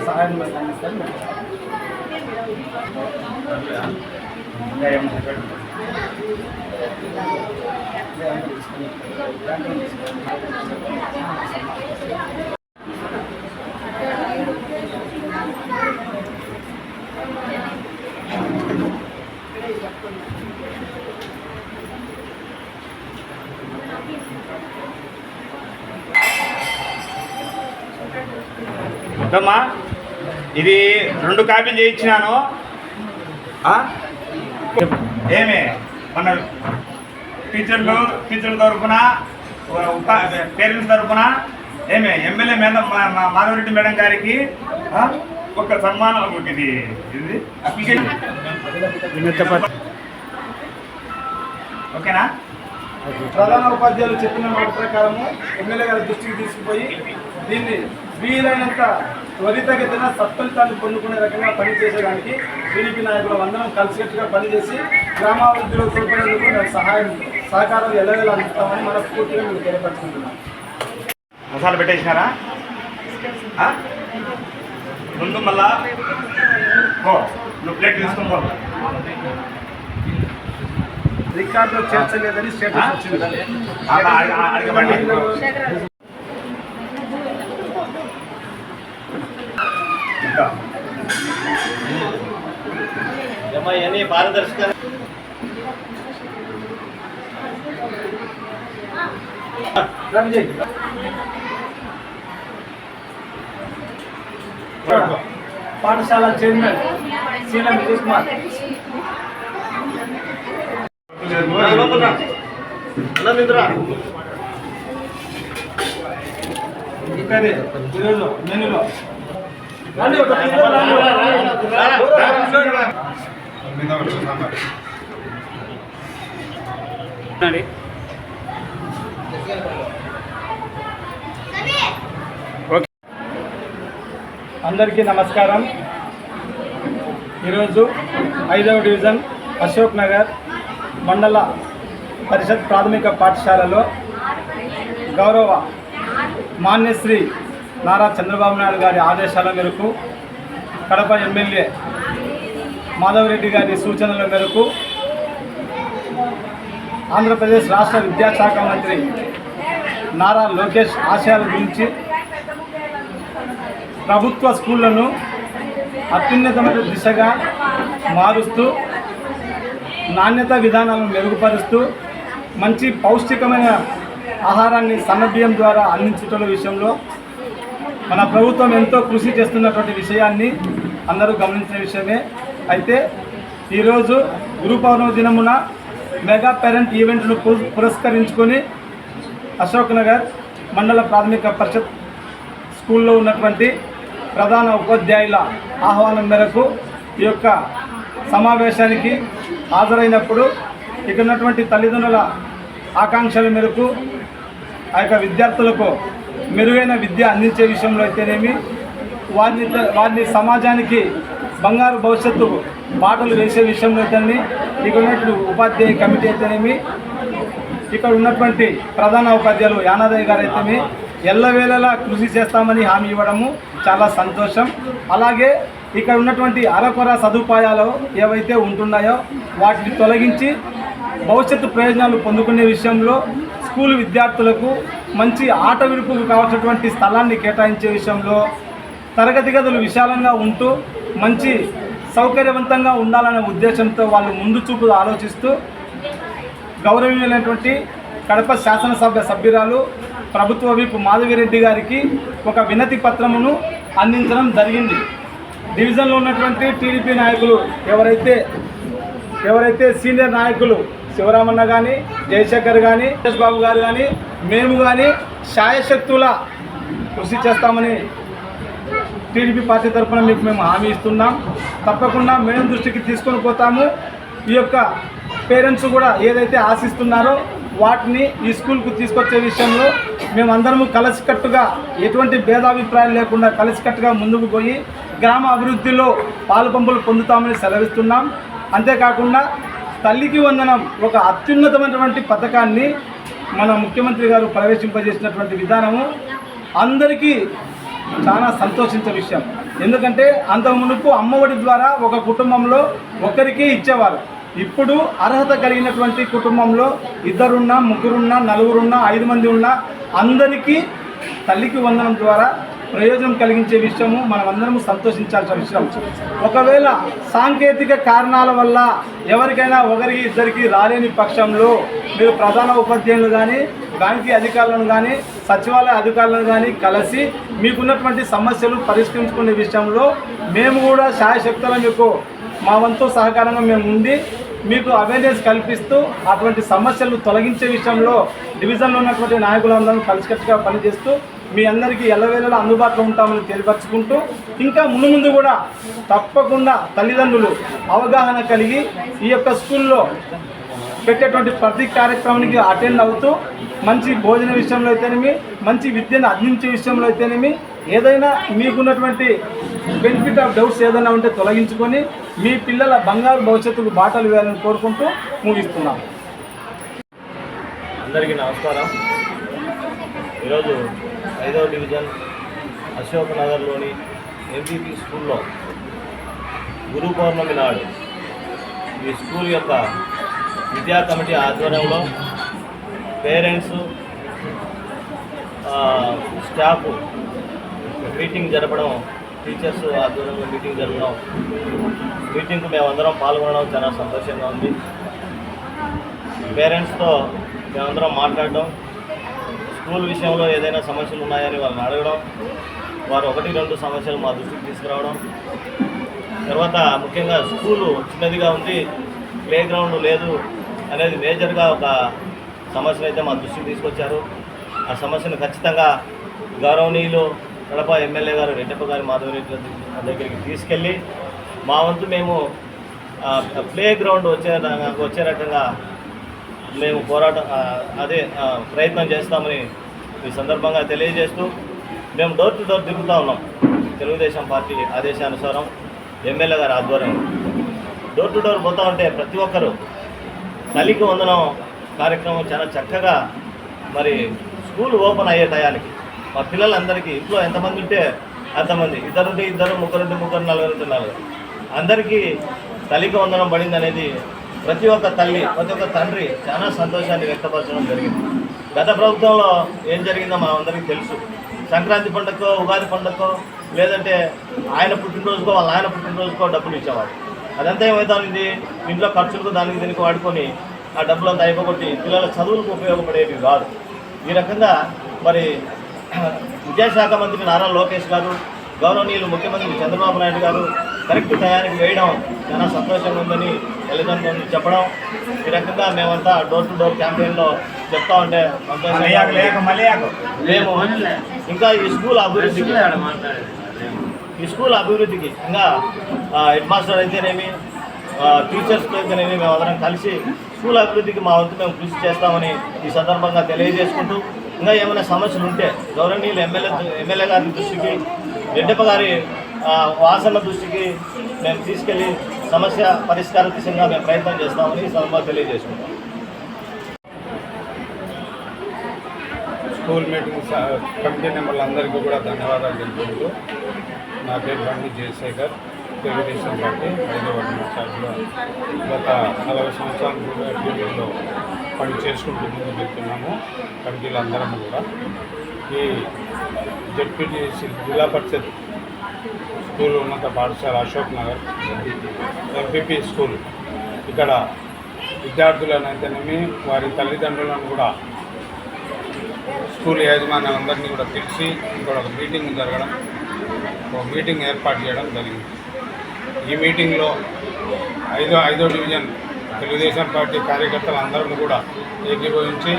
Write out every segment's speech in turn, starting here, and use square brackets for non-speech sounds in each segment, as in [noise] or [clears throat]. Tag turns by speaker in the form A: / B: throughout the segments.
A: సహకరిస్తే సార్ కావాల్సిన సహాయం మనకు అందిస్తారు
B: వద్దమ్మా ఇది రెండు కాపీలు చేయించినాను. ఏమే? మన టీచర్లు టీచర్ల తరఫున పేరెంట్స్ తరఫున ఏమే? ఎమ్మెల్యే మీద మా- మా మాధవరెడ్డి మేడం గారికి ఒక సన్మానం ఇది ఇది? అప్లికేషన్ ఓకేనా?
A: ప్రధాన ఉపాధ్యాయులు చెప్పిన మాట ప్రకారము ఎమ్మెల్యే గారి దృష్టికి తీసుకుపోయి దీన్ని వీలైనంత త్వరితగతిన సత్ఫలితాన్ని పొందుకునే రకంగా పనిచేసేదానికి టీడీపీ నాయకుల అందరం కలిసికట్టుగా పనిచేసి గ్రామాభివృద్ధిలో తోడ్పడేందుకు మేము సహాయం సహకారాలు ఎల్లవేళ అందిస్తామని మనస్ఫూర్తిగా మీకు తెలియపరుచుకుంటున్నాం
B: మసాలా పెట్టేసినారా? ముందు మళ్ళా నువ్వు ప్లేట్ తీసుకొని పో.
A: రికార్డులో చేర్చలేదని? స్టేటస్ వచ్చింది.
B: అడగబండి
C: పారదర్శక
A: పాఠశాల చైర్మన్ సీలం కుమార్. ఈరోజు మెనూలో అందరికీ నమస్కారం. ఈరోజు ఐదవ డివిజన్ అశోక్ నగర్ మండల పరిషత్ ప్రాథమిక పాఠశాలలో గౌరవ మాన్యశ్రీ నారా చంద్రబాబు నాయుడు గారి ఆదేశాల మేరకు కడప ఎమ్మెల్యే మాధవరెడ్డి గారి సూచనల మేరకు ఆంధ్రప్రదేశ్ రాష్ట్ర విద్యాశాఖ మంత్రి నారా లోకేష్ ఆశయాల గురించి ప్రభుత్వ స్కూళ్ళను అత్యున్నతమైన దిశగా మారుస్తూ నాణ్యత విధానాలను మెరుగుపరుస్తూ మంచి పౌష్టికమైన ఆహారాన్ని సన్నబియ్యం ద్వారా అందించటం విషయంలో మన ప్రభుత్వం ఎంతో కృషి చేస్తున్నటువంటి విషయాన్ని అందరూ గమనించిన విషయమే. అయితే ఈరోజు గురు పౌర్ణమి దినమున మెగా పేరెంట్ ఈవెంట్ను పురస్కరించుకొని అశోక్ నగర్ మండల ప్రాథమిక పరిషత్ స్కూల్లో ఉన్నటువంటి ప్రధాన ఉపాధ్యాయుల ఆహ్వానం మేరకు ఈ యొక్క సమావేశానికి హాజరైనప్పుడు ఇక్కడ ఉన్నటువంటి తల్లిదండ్రుల ఆకాంక్షల మేరకు ఆ యొక్క విద్యార్థులకు మెరుగైన విద్య అందించే విషయంలో అయితేనేమి వారిని వారిని సమాజానికి బంగారు భవిష్యత్తు బాటలు వేసే విషయంలో అయితేనేమి ఇక్కడ ఉన్నట్లు ఉపాధ్యాయ కమిటీ అయితేనేమి ఇక్కడ ఉన్నటువంటి ప్రధాన ఉపాధ్యాయులు యానాదయ్య గారు అయితేమి ఎల్లవేళలా కృషి చేస్తామని హామీ ఇవ్వడము చాలా సంతోషం. అలాగే ఇక్కడ ఉన్నటువంటి అరకొర సదుపాయాలు ఏవైతే ఉంటున్నాయో వాటిని తొలగించి భవిష్యత్తు ప్రయోజనాలు పొందుకునే విషయంలో స్కూల్ విద్యార్థులకు మంచి ఆట విడుపుకు కావాల్సినటువంటి స్థలాన్ని కేటాయించే విషయంలో తరగతి గదులు విశాలంగా ఉంటూ మంచి సౌకర్యవంతంగా ఉండాలనే ఉద్దేశంతో వాళ్ళు ముందు చూపు ఆలోచిస్తూ గౌరవనీయులైనటువంటి కడప శాసనసభ సభ్యురాలు ప్రభుత్వ విప్ మాధవిరెడ్డి గారికి ఒక వినతి పత్రమును అందించడం జరిగింది. డివిజన్లో ఉన్నటువంటి టీడీపీ నాయకులు ఎవరైతే ఎవరైతే సీనియర్ నాయకులు శివరామన్న కానీ జయశంకర్ కానీ సురేష్ బాబు గారు కానీ మేము కానీ శాయశక్తుల కృషి చేస్తామని టీడీపీ పార్టీ తరఫున మీకు మేము హామీ ఇస్తున్నాం. తప్పకుండా మేము దృష్టికి తీసుకొని పోతాము. ఈ యొక్క పేరెంట్స్ కూడా ఏదైతే ఆశిస్తున్నారో వాటిని ఈ స్కూల్కు తీసుకొచ్చే విషయంలో మేమందరము కలిసికట్టుగా ఎటువంటి భేదాభిప్రాయాలు లేకుండా కలిసికట్టుగా ముందుకు పోయి గ్రామ అభివృద్ధిలో పాలు పంపులు పొందుతామని సెలవిస్తున్నాం. అంతేకాకుండా తల్లికి వందనం ఒక అత్యున్నతమైనటువంటి పథకాన్ని మన ముఖ్యమంత్రి గారు ప్రవేశింపజేసినటువంటి విధానము అందరికీ చాలా సంతోషించే విషయం. ఎందుకంటే అంత మునుపు అమ్మఒడి ద్వారా ఒక కుటుంబంలో ఒకరికి ఇచ్చేవారు. ఇప్పుడు అర్హత కలిగినటువంటి కుటుంబంలో ఇద్దరున్నా ముగ్గురున్నా నలుగురున్నా ఐదు మంది ఉన్నా అందరికీ తల్లికి వందనం ద్వారా ప్రయోజనం కలిగించే విషయము మనమందరం సంతోషించాల్సిన విషయం. ఒకవేళ సాంకేతిక కారణాల వల్ల ఎవరికైనా ఒకరికి ఇద్దరికి రాలేని పక్షంలో మీరు ప్రధాన ఉపాధ్యాయులు కానీ బ్యాంకీ అధికారులను కానీ సచివాలయ అధికారులను కానీ కలిసి మీకున్నటువంటి సమస్యలు పరిష్కరించుకునే విషయంలో మేము కూడా శాయశక్తుల మీకు మా వంతు సహకారంగా మేము ఉండి మీకు అవేర్నెస్ కల్పిస్తూ అటువంటి సమస్యలు తొలగించే విషయంలో డివిజన్లో ఉన్నటువంటి నాయకులందరూ కలిసికట్టుగా పనిచేస్తూ మీ అందరికీ ఎల్లవేళలా అందుబాటులో ఉంటామని తెలియపరుచుకుంటూ ఇంకా ముందు ముందు కూడా తప్పకుండా తల్లిదండ్రులు అవగాహన కలిగి ఈ యొక్క స్కూల్లో పెట్టేటువంటి ప్రతి కార్యక్రమానికి అటెండ్ అవుతూ మంచి భోజన విషయంలో అయితేనేమి మంచి విద్యను అందించే విషయంలో అయితేనేమి ఏదైనా మీకున్నటువంటి బెనిఫిట్ ఆఫ్ డౌట్స్ ఏదైనా ఉంటే తొలగించుకొని మీ పిల్లల బంగారు భవిష్యత్తుకు బాటలు వేయాలని కోరుకుంటూ ముగిస్తున్నాం
C: అందరికీ నమస్కారం. ఈరోజు ఐదవ డివిజన్ అశోక్ నగర్లోని ఎంపీపీ స్కూల్లో గురు పౌర్ణమి నాడు ఈ స్కూల్ యొక్క విద్యా కమిటీ ఆధ్వర్యంలో పేరెంట్స్ స్టాఫ్ మీటింగ్ జరపడం టీచర్స్ ఆధ్వర్యంలో మీటింగ్ జరపడం మీటింగ్కు మేమందరం పాల్గొనడం చాలా సంతోషంగా ఉంది. పేరెంట్స్తో మేమందరం మాట్లాడడం స్కూల్ విషయంలో ఏదైనా సమస్యలు ఉన్నాయని వాళ్ళని అడగడం వారు ఒకటి రెండు సమస్యలు మా దృష్టికి తీసుకురావడం. తర్వాత ముఖ్యంగా స్కూలు చిన్నదిగా ఉంది ప్లే గ్రౌండ్ లేదు అనేది మేజర్గా ఒక సమస్యను అయితే మా దృష్టికి తీసుకొచ్చారు. ఆ సమస్యను ఖచ్చితంగా గౌరవనీయులు కడప ఎమ్మెల్యే గారు రెడ్డప్ప గారి మాధవరెడ్డి దగ్గరికి తీసుకెళ్ళి మా వంతు మేము ప్లే గ్రౌండ్ వచ్చే వచ్చే రకంగా మేము పోరాటం అదే ప్రయత్నం చేస్తామని ఈ సందర్భంగా తెలియజేస్తూ మేము డోర్ టు డోర్ తిరుగుతూ ఉన్నాం. తెలుగుదేశం పార్టీ ఆదేశానుసారం ఎమ్మెల్యే గారి ఆధ్వర్యంలో. డోర్ టు డోర్ పోతూ ఉంటే ప్రతి ఒక్కరూ తల్లికి వందనం కార్యక్రమం చాలా చక్కగా మరి స్కూల్ ఓపెన్ అయ్యే టయానికి మా పిల్లలందరికీ ఇంట్లో ఎంతమంది ఉంటే అంతమంది. ఇద్దరుంటే ఇద్దరు ముగ్గురుంటే ముగ్గురు నలుగురుంటే నలుగురు. అందరికీ తల్లికి వందనం పడింది అనేది ప్రతి ఒక్క తల్లి ప్రతి ఒక్క తండ్రి చాలా సంతోషాన్ని వ్యక్తపరచడం జరిగింది. గత ప్రభుత్వంలో ఏం జరిగిందో మనం అందరికీ తెలుసు. సంక్రాంతి పండుగకో ఉగాది పండుగకో లేదంటే ఆయన పుట్టినరోజుకో వాళ్ళ ఆయన పుట్టినరోజుకో డబ్బులు ఇచ్చేవాడు అదంతా ఏమవుతుంది ఇంట్లో ఖర్చులకు దానికి దీనికి వాడుకొని ఆ డబ్బులంతా అయిపోగొట్టి పిల్లల చదువులకు ఉపయోగపడేవి కాదు. ఈ రకంగా మరి [clears throat] విద్యాశాఖ మంత్రి నారా లోకేష్ గారు గౌరవనీయులు ముఖ్యమంత్రి చంద్రబాబు నాయుడు గారు కరెక్ట్ టయానికి వేయడం చాలా సంతోషంగా ఉందని తల్లిదండ్రులు చెప్పడం. ఈ రకంగా మేమంతా డోర్ టు డోర్ క్యాంపెయిన్లో చెప్తా మేము ఇంకా ఈ స్కూల్ అభివృద్ధికి ఈ స్కూల్ అభివృద్ధికి ఇంకా హెడ్ మాస్టర్ అయితేనేమి టీచర్స్తో అయితేనేమి మేమందరం కలిసి స్కూల్ అభివృద్ధికి మా వంతు మేము కృషి చేస్తామని ఈ సందర్భంగా తెలియజేసుకుంటూ ఇంకా ఏమైనా సమస్యలు ఉంటే గౌరవనీయులు ఎమ్మెల్యే ఎమ్మెల్యే గారి దృష్టికి రెడ్డప్ప గారి ఆ, వాసన దృష్టికి మేము తీసుకెళ్ళి సమస్య పరిష్కార దిశగా మేము ప్రయత్నం చేస్తామని ఈ సందర్భంగా తెలియజేసుకుంటాం.
D: స్కూల్ మీటింగ్ కమిటీ కమిటీ మెంబర్లందరికీ కూడా ధన్యవాదాలు తెలుపుకుంటూ నా పేరు బండి జయశేఖర్ తెలుగుదేశం పార్టీ హైదరాబాద్ ఇన్ఛార్జ్గా గత నలభై సంవత్సరాల కూడా టీవీలో పని చేసుకుంటూ చెప్తున్నాము వెళ్తున్నాము కమిటీలందరం కూడా. ఈ జడ్పీటీసీ జిల్లా పరిషత్ స్కూల్ ఉన్నత పాఠశాల అశోక్ నగర్ ఎంపీపీ స్కూల్. ఇక్కడ విద్యార్థులను అయితేనేమి వారి తల్లిదండ్రులను కూడా స్కూల్ యజమాని అందరినీ కూడా పిలిచి ఇక్కడ ఒక మీటింగ్ జరగడం ఒక మీటింగ్ ఏర్పాటు చేయడం జరిగింది. ఈ మీటింగ్లో ఐదో ఐదో డివిజన్ తెలుగుదేశం పార్టీ కార్యకర్తలు అందరూ కూడా ఏకీభవించి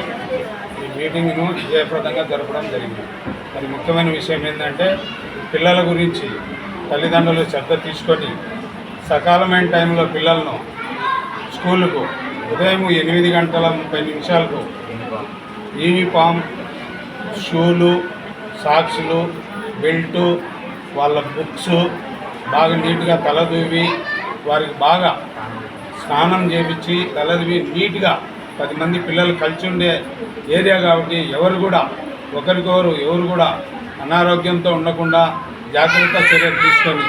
D: ఈ మీటింగ్ను విజయప్రదంగా జరపడం జరిగింది. మరి ముఖ్యమైన విషయం ఏంటంటే పిల్లల గురించి తల్లిదండ్రులు శ్రద్ధ తీసుకొని సకాలమైన టైంలో పిల్లలను స్కూలుకు ఉదయం ఎనిమిది గంటల ముప్పై నిమిషాలకు యూనిఫామ్ షూలు సాక్స్లు బెల్టు వాళ్ళ బుక్స్ బాగా నీట్గా తలదూవి వారికి బాగా స్నానం చేపించి తలదూవి నీట్గా పది మంది పిల్లలు కలిసి ఉండే ఏరియా కాబట్టి ఎవరు కూడా ఒకరికొకరు ఎవరు కూడా అనారోగ్యంతో ఉండకుండా జాగ్రత్త చర్యలు తీసుకొని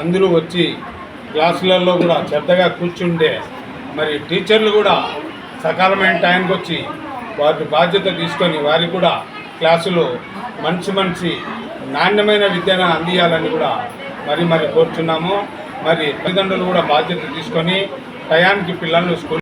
D: అందరూ వచ్చి క్లాసులలో కూడా శ్రద్ధగా కూర్చుండే మరి టీచర్లు కూడా సకాలమైన టైంకి వచ్చి వారి బాధ్యత తీసుకొని వారికి కూడా క్లాసులో మంచి మంచి నాణ్యమైన విద్యను అందియాలని కూడా మరి మరి కోరుతున్నాము మరి తల్లిదండ్రులు కూడా బాధ్యత తీసుకొని టయానికి పిల్లలను స్కూల్